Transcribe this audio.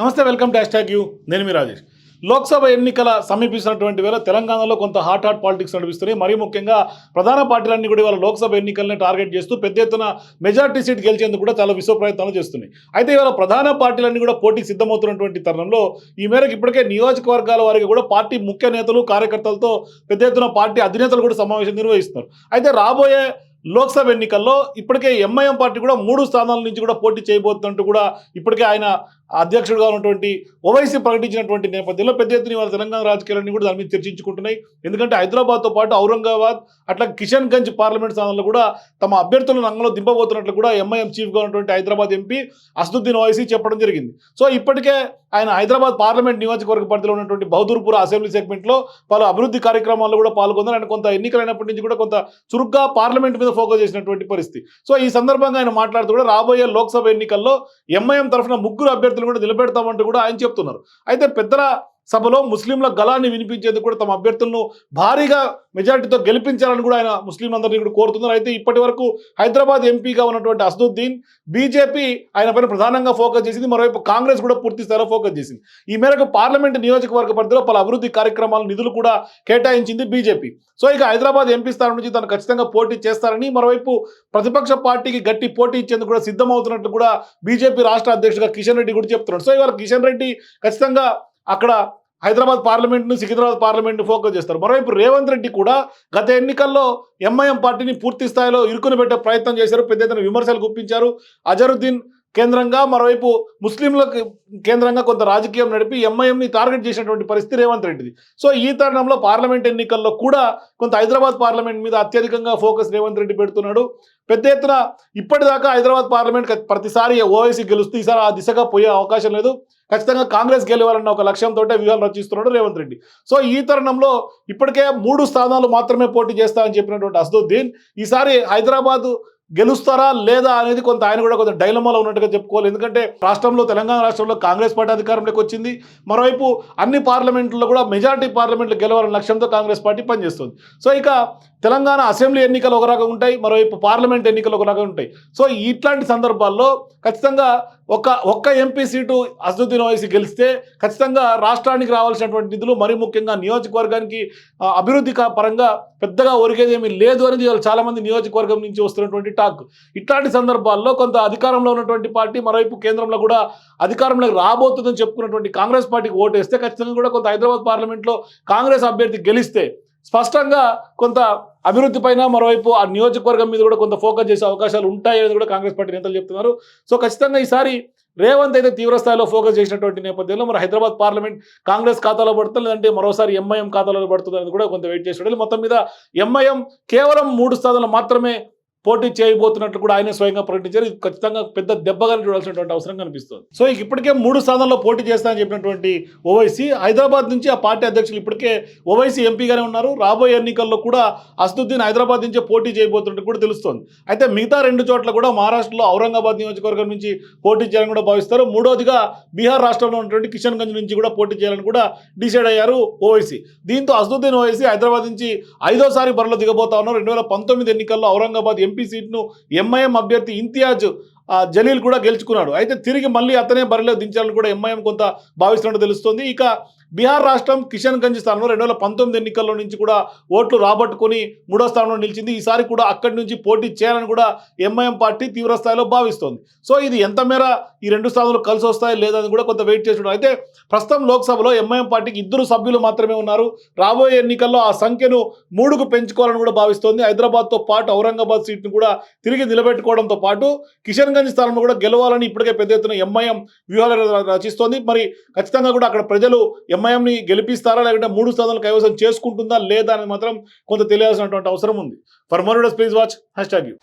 నమస్తే welcome dash tag you. నేను మీ రాజేష్. లోక్సభ ఎన్నికల సమీపిస్తున్నటువంటి వేళ తెలంగాణలో కొంత హాట్ హాట్ పాలిటిక్స్ నడిపిస్తున్నాయి. మరీ ముఖ్యంగా ప్రధాన పార్టీలన్నీ కూడా ఇవాళ లోక్సభ ఎన్నికల్ని టార్గెట్ చేస్తూ పెద్ద ఎత్తున మెజార్టీ సీట్ గెలిచేందుకు కూడా చాలా విశ్వ ప్రయత్నాలు చేస్తున్నాయి. అయితే ఇవాళ ప్రధాన పార్టీలన్నీ కూడా పోటీ సిద్ధమవుతున్నటువంటి తరుణంలో ఈ మేరకు ఇప్పటికే నియోజకవర్గాల వారికి కూడా పార్టీ ముఖ్య నేతలు కార్యకర్తలతో పెద్ద ఎత్తున పార్టీ అధినేతలు కూడా సమావేశం నిర్వహిస్తున్నారు. అయితే రాబోయే లోక్సభ ఎన్నికల్లో ఇప్పటికే ఎంఐఎం పార్టీ కూడా మూడు స్థానాల నుంచి కూడా పోటీ చేయబోతున్నట్టు కూడా ఇప్పటికే ఆయన అధ్యక్షుడుగా ఉన్నటువంటి ఓవైసీ ప్రకటించినటువంటి నేపథ్యంలో పెద్ద ఎత్తున ఇవాళ తెలంగాణ రాజకీయాలన్నీ కూడా దాని మీద చర్చించుకుంటున్నాయి. ఎందుకంటే హైదరాబాద్తో పాటు ఔరంగాబాద్ అట్లా కిషన్ గంజ్ పార్లమెంట్ స్థానంలో కూడా తమ అభ్యర్థులను రంగంలో దింపబోతున్నట్లు కూడా ఎంఐఎం చీఫ్గా ఉన్నటువంటి హైదరాబాద్ ఎంపీ అసదుద్దీన్ ఓవైసీ చెప్పడం జరిగింది. సో ఇప్పటికే ఆయన హైదరాబాద్ పార్లమెంట్ నియోజకవర్గ పరిధిలో ఉన్నటువంటి బహదూర్పూర్ అసెంబ్లీ సెగ్మెంట్లో పలు అభివృద్ధి కార్యక్రమాల్లో కూడా పాల్గొన్నారు. ఆయన కొంత ఎన్నికలైనప్పటి నుంచి కూడా కొంత చురుగ్గా పార్లమెంట్ మీద ఫోకస్ చేసినటువంటి పరిస్థితి. సో ఈ సందర్భంగా ఆయన మాట్లాడుతూ కూడా రాబోయే లోక్సభ ఎన్నికల్లో ఎంఐఎం తరఫున ముగ్గురు అభ్యర్థులు కూడా నిలబెడతామంటూ కూడా ఆయన చెప్తున్నారు. అయితే పెద్దల సభలో ముస్లింల గలాన్ని వినిపించేందుకు కూడా తమ అభ్యర్థులను భారీగా మెజార్టీతో గెలిపించాలని కూడా ఆయన ముస్లింలందరినీ కూడా కోరుతున్నారు. అయితే ఇప్పటి వరకు హైదరాబాద్ ఎంపీగా ఉన్నటువంటి అసదుద్దీన్ బీజేపీ ఆయన పైన ప్రధానంగా ఫోకస్ చేసింది. మరోవైపు కాంగ్రెస్ కూడా పూర్తి స్థాయిలో ఫోకస్ చేసింది. ఈ మేరకు పార్లమెంట్ నియోజకవర్గ పరిధిలో పలు అభివృద్ధి కార్యక్రమాల నిధులు కూడా కేటాయించింది బీజేపీ. సో ఇక హైదరాబాద్ ఎంపీ స్థానం నుంచి తను ఖచ్చితంగా పోటీ చేస్తారని మరోవైపు ప్రతిపక్ష పార్టీకి గట్టి పోటీ ఇచ్చేందుకు కూడా సిద్ధమవుతున్నట్టు కూడా బీజేపీ రాష్ట్ర అధ్యక్షుడు కిషన్ రెడ్డి కూడా చెప్తున్నాడు సో ఇవాళ కిషన్ రెడ్డి ఖచ్చితంగా అక్కడ హైదరాబాద్ పార్లమెంట్ను సికింద్రాబాద్ పార్లమెంట్ను ఫోకస్ చేస్తారు. మరోవైపు రేవంత్ రెడ్డి కూడా గత ఎన్నికల్లో ఎంఐఎం పార్టీని పూర్తి స్థాయిలో ఇరుకుని పెట్టే ప్రయత్నం చేశారు. పెద్ద ఎత్తున విమర్శలు గుప్పించారు. అజరుద్దీన్ కేంద్రంగా మరోవైపు ముస్లింలకు కేంద్రంగా కొంత రాజకీయం నడిపి ఎంఐఎంని టార్గెట్ చేసినటువంటి పరిస్థితి రేవంత్ రెడ్డిది. సో ఈ తరుణంలో పార్లమెంట్ ఎన్నికల్లో కూడా కొంత హైదరాబాద్ పార్లమెంట్ మీద అత్యధికంగా ఫోకస్ రేవంత్ రెడ్డి పెడుతున్నాడు. పెద్ద ఎత్తున ఇప్పటిదాకా హైదరాబాద్ పార్లమెంట్ ప్రతిసారి ఓవైసీ గెలుస్తూ ఈసారి ఆ దిశగా పోయే అవకాశం లేదు. ఖచ్చితంగా కాంగ్రెస్ గెలవాలన్న ఒక లక్ష్యంతో వ్యూహాలు రచిస్తున్నాడు రేవంత్ రెడ్డి. సో ఈ తరుణంలో ఇప్పటికే మూడు స్థానాలు మాత్రమే పోటీ చేస్తామని చెప్పినటువంటి అసదుద్దీన్ ఈసారి హైదరాబాద్ గెలుస్తారా లేదా అనేది కొంత ఆయన కూడా కొంత డైలమాలో ఉన్నట్టుగా చెప్పుకోవాలి. ఎందుకంటే రాష్ట్రంలో తెలంగాణ రాష్ట్రంలో కాంగ్రెస్ పార్టీ అధికారంలోకి వచ్చింది. మరోవైపు అన్ని పార్లమెంట్లో కూడా మెజారిటీ పార్లమెంట్లు గెలవాలన్న లక్ష్యంతో కాంగ్రెస్ పార్టీ పనిచేస్తుంది. సో ఇక తెలంగాణ అసెంబ్లీ ఎన్నికలు ఒక రకంగా ఉంటాయి మరోవైపు పార్లమెంట్ ఎన్నికలు ఒక రకంగా ఉంటాయి. సో ఇట్లాంటి సందర్భాల్లో ఖచ్చితంగా ఒక ఒక్క ఎంపీ సీటు అసదుద్దీన్ ఓవైసీ గెలిస్తే ఖచ్చితంగా రాష్ట్రానికి రావాల్సినటువంటి నిధులు మరి ముఖ్యంగా నియోజకవర్గానికి అభివృద్ధి పరంగా పెద్దగా ఒరిగేదేమీ లేదు అనేది చాలామంది నియోజకవర్గం నుంచి వస్తున్నటువంటి టాక్. ఇట్లాంటి సందర్భాల్లో కొంత అధికారంలో ఉన్నటువంటి పార్టీ మరోవైపు కేంద్రంలో కూడా అధికారంలోకి రాబోతుందని చెప్పుకున్నటువంటి కాంగ్రెస్ పార్టీకి ఓటేస్తే ఖచ్చితంగా కూడా కొంత హైదరాబాద్ పార్లమెంట్లో కాంగ్రెస్ అభ్యర్థి గెలిస్తే స్పష్టంగా కొంత అభివృద్ధి పైన మరోవైపు ఆ నియోజకవర్గం మీద కూడా కొంత ఫోకస్ చేసే అవకాశాలు ఉంటాయి అనేది కూడా కాంగ్రెస్ పార్టీ నేతలు చెప్తున్నారు. సో ఖచ్చితంగా ఈసారి రేవంత్ అయితే తీవ్ర స్థాయిలో ఫోకస్ చేసినటువంటి నేపథ్యంలో మరి హైదరాబాద్ పార్లమెంట్ కాంగ్రెస్ ఖాతాలో పడుతుంది లేదంటే మరోసారి ఎంఐఎం ఖాతాలో పడుతుంది అనేది కూడా కొంత వెయిట్ చేసి మొత్తం మీద ఎంఐఎం కేవలం మూడు స్థానాలు మాత్రమే పోటీ చేయబోతున్నట్లు కూడా ఆయన స్వయంగా ప్రకటించారు. ఇది ఖచ్చితంగా పెద్ద దెబ్బగా చూడాల్సినటువంటి అవసరం కనిపిస్తుంది. సో ఇక ఇప్పటికే మూడు స్థానాల్లో పోటీ చేస్తానని చెప్పినటువంటి ఓవైసీ హైదరాబాద్ నుంచి ఆ పార్టీ అధ్యక్షులు ఇప్పటికే ఓవైసీ ఎంపీగానే ఉన్నారు. రాబోయే ఎన్నికల్లో కూడా అసదుద్దీన్ హైదరాబాద్ నుంచే పోటీ చేయబోతున్నట్టు కూడా తెలుస్తోంది. అయితే మిగతా రెండు చోట్ల కూడా మహారాష్ట్రలో ఔరంగాబాద్ నియోజకవర్గం నుంచి పోటీ చేయాలని కూడా భావిస్తారు. మూడోదిగా బీహార్ రాష్ట్రంలో ఉన్నటువంటి కిషన్ గంజ్ నుంచి కూడా పోటీ చేయాలని కూడా డిసైడ్ అయ్యారు ఓవైసీ. దీంతో అసదుద్దీన్ ఓవైసీ హైదరాబాద్ నుంచి ఐదోసారి బరిలో దిగబోతా ఉన్నారు. రెండు వేల పంతొమ్మిది ఎన్నికల్లో ఔరంగాబాద్ ఎంపీ సీట్ను ఎంఐఎం అభ్యర్థి ఇంతియాజ్ ఆ, జలీల్ కూడా గెలుచుకున్నాడు. అయితే తిరిగి మళ్ళీ అతనే బరిలో దించాలని కూడా ఎంఐఎం కొంత భావిస్తున్నట్టు తెలుస్తుంది. ఇక బీహార్ రాష్ట్రం కిషన్ గంజ్ స్థానంలో రెండు వేల పంతొమ్మిది ఎన్నికల్లో నుంచి కూడా ఓట్లు రాబట్టుకుని మూడో స్థానంలో నిలిచింది. ఈసారి కూడా అక్కడి నుంచి పోటీ చేయాలని కూడా ఎంఐఎం పార్టీ తీవ్ర స్థాయిలో భావిస్తోంది. సో ఇది ఎంత మేర ఈ రెండు స్థానాలు కలిసి వస్తాయి లేదని కూడా కొంత వెయిట్ చేసి అయితే ప్రస్తుతం లోక్సభలో ఎంఐఎం పార్టీకి ఇద్దరు సభ్యులు మాత్రమే ఉన్నారు. రాబోయే ఎన్నికల్లో ఆ సంఖ్యను మూడుకు పెంచుకోవాలని కూడా భావిస్తోంది. హైదరాబాద్తో పాటు ఔరంగాబాద్ సీట్ను కూడా తిరిగి నిలబెట్టుకోవడంతో పాటు కిషన్ గంజ్ స్థానంలో కూడా గెలవాలని ఇప్పటికే పెద్ద ఎత్తున ఎంఐఎం వ్యూహాలు రచిస్తోంది. మరి ఖచ్చితంగా కూడా అక్కడ ప్రజలు ఎంఐఎంని గెలిపిస్తారా లేకుంటే మూడు స్థానాలు కైవసం చేసుకుంటుందా లేదా అనేది మాత్రం కొంత తెలియాల్సినటువంటి అవసరం ఉంది. For more please watch hashtag you